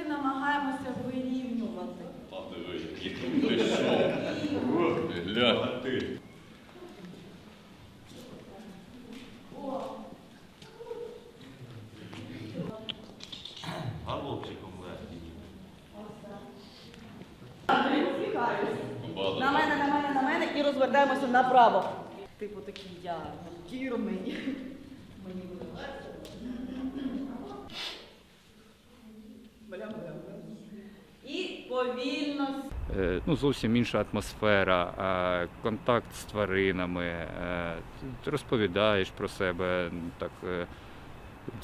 сестри намагаємося вирівнювати. А ти що? Ти. Голубчиком легкий. На мене, на мене, на мене і розвертаємося направо. Типу такий я, Кіро мені. Мені І повільно Е, ну, зовсім інша атмосфера, контакт з тваринами, е, розповідаєш про себе, так, е,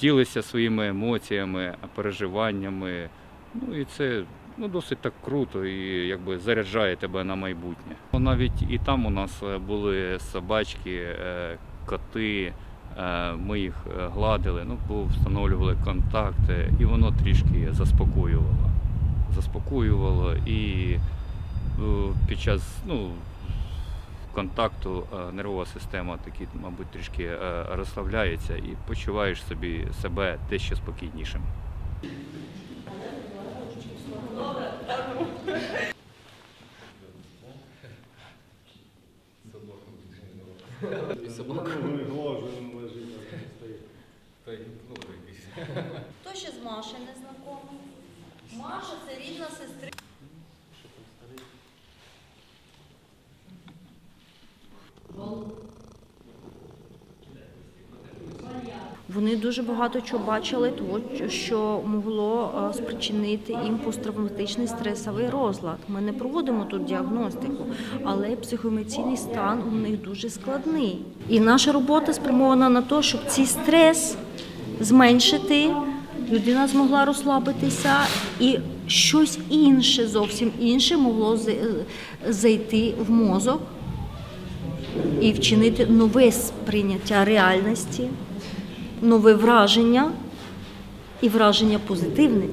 ділишся своїми емоціями, переживаннями. Ну і це ну, досить так круто і якби заряджає тебе на майбутнє. Навіть і там у нас були собачки, коти. Е, Ми їх е, гладили, ну, встановлювали контакти, і воно трішки заспокоювало. Заспокоювало і е, під час ну, контакту нервова система таки, мабуть, трішки розслабляється і почуваєш собі себе дещо спокійнішим. Хто ще з Машею не знайомий? Маша це рідна сестра. Вони дуже багато чого бачили, того, що могло е, спричинити їм посттравматичний стресовий розлад. Ми не проводимо тут діагностику, але психоемоційний стан у них дуже складний. І наша робота спрямована на те, щоб цей стрес зменшити, людина змогла розслабитися і щось інше, зовсім інше могло е, зайти в мозок і вчинити нове сприйняття реальності, нове враження і враження позитивне.